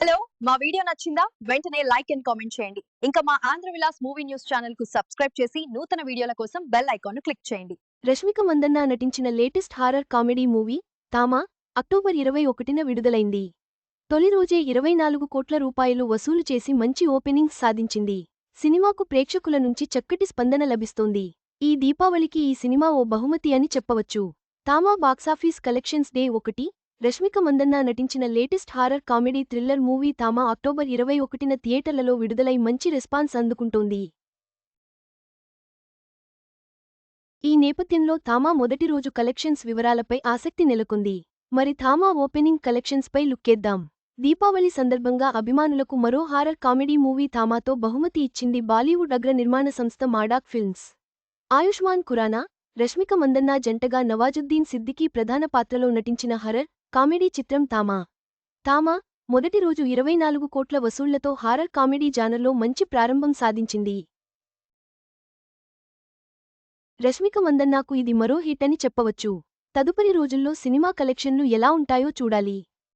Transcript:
Hello మా video నచ్చిందా? వెంటనే లైక్ అండ్ కామెంట్ చేయండి. ఇంకా మా ఆంధ్ర విలాస్ మూవీ న్యూస్ ఛానల్కు సబ్స్క్రైబ్ చేసి నూతన వీడియోల కోసం బెల్ ఐకాన్ క్లిక్ చేయండి. రష్మిక మందన్న నటించిన latest horror comedy movie Thama October ఇరవై ఒకటిన విడుదలైంది. తొలి రోజే ఇరవై నాలుగు కోట్ల రూపాయలు వసూలు చేసి మంచి ఓపెనింగ్స్ సాధించింది. సినిమాకు ప్రేక్షకుల నుంచి చక్కటి స్పందన లభిస్తోంది. ఈ దీపావళికి ఈ సినిమా ఓ బహుమతి అని చెప్పవచ్చు. తామా బాక్సాఫీస్ కలెక్షన్స్ డే ఒకటి రష్మిక మందన్న నటించిన latest horror comedy thriller movie Thama October ఇరవై ఒకటిన థియేటర్లలో విడుదలై మంచి రెస్పాన్స్ అందుకుంటోంది. ఈ నేపథ్యంలో థామా మొదటి రోజు కలెక్షన్స్ వివరాలపై ఆసక్తి నెలకొంది. మరి థామా ఓపెనింగ్ కలెక్షన్స్పై లుక్కేద్దాం. దీపావళి సందర్భంగా అభిమానులకు మరో హారర్ కామెడీ మూవీ థామాతో బహుమతి ఇచ్చింది బాలీవుడ్ అగ్ర నిర్మాణ సంస్థ మాడాక్ ఫిల్మ్స్. ఆయుష్మాన్ ఖురానా రష్మిక మందన్న జంటగా నవాజుద్దీన్ సిద్దికీ ప్రధాన పాత్రలో నటించిన హర్రర్ కామెడీ చిత్రం తామా. తామా మొదటి రోజు ఇరవై నాలుగు కోట్ల వసూళ్ళతో హారర్ కామెడీ జానర్లో మంచి ప్రారంభం సాధించింది. రష్మిక మందన్నాకు ఇది మరో హిట్ అని చెప్పవచ్చు. తదుపరి రోజుల్లో సినిమా కలెక్షన్లు ఎలా ఉంటాయో చూడాలి.